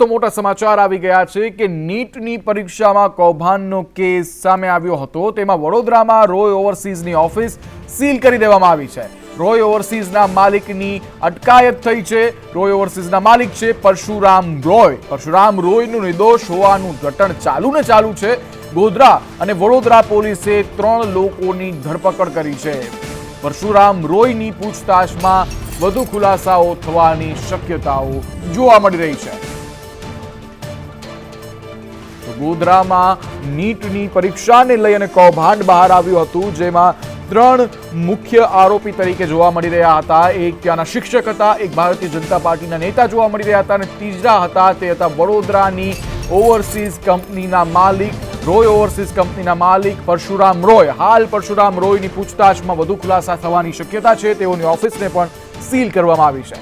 તો મોટા સમાચાર આવી ગયા છે કે નીટની પરીક્ષામાં કૌભાંડનો કેસ સામે આવ્યો હતો. તેમાં વડોદરામાં રોય ઓવરસીઝની ઓફિસ સીલ કરી દેવામાં આવી છે. રોય ઓવરસીઝના માલિકની અટકાયત થઈ છે. રોય ઓવરસીઝના માલિક છે પરશુરામ રોય. પરશુરામ રોયનું નિર્દોષ હોવાનું ઘટણ ચાલુ ને ચાલુ છે. ગોધરા અને વડોદરા પોલીસે ત્રણ લોકોની ધરપકડ કરી છે. પરશુરામ રોયની પૂછતાછમાં વધુ ખુલાસાઓ થવાની શક્યતાઓ જોવા મળી રહી છે. ગોધરામાં નીટની પરીક્ષાને લઈ અને કૌભાંડ બહાર આવ્યું હતું, જેમાં ત્રણ મુખ્ય આરોપી તરીકે જોવા મળી રહ્યા હતા. એક ત્યાંના શિક્ષક હતા, એક ભારતીય જનતા પાર્ટીના નેતા જોવા મળી રહ્યા હતા અને ત્રીજા હતા, તે હતા વડોદરાની ઓવરસીઝ કંપનીના માલિક, રોય ઓવરસીઝ કંપનીના માલિક પરશુરામ રોય. હાલ પરશુરામ રોયની પૂછતાછમાં વધુ ખુલાસા થવાની શક્યતા છે, તેઓની ઓફિસને પણ સીલ કરવામાં આવી છે.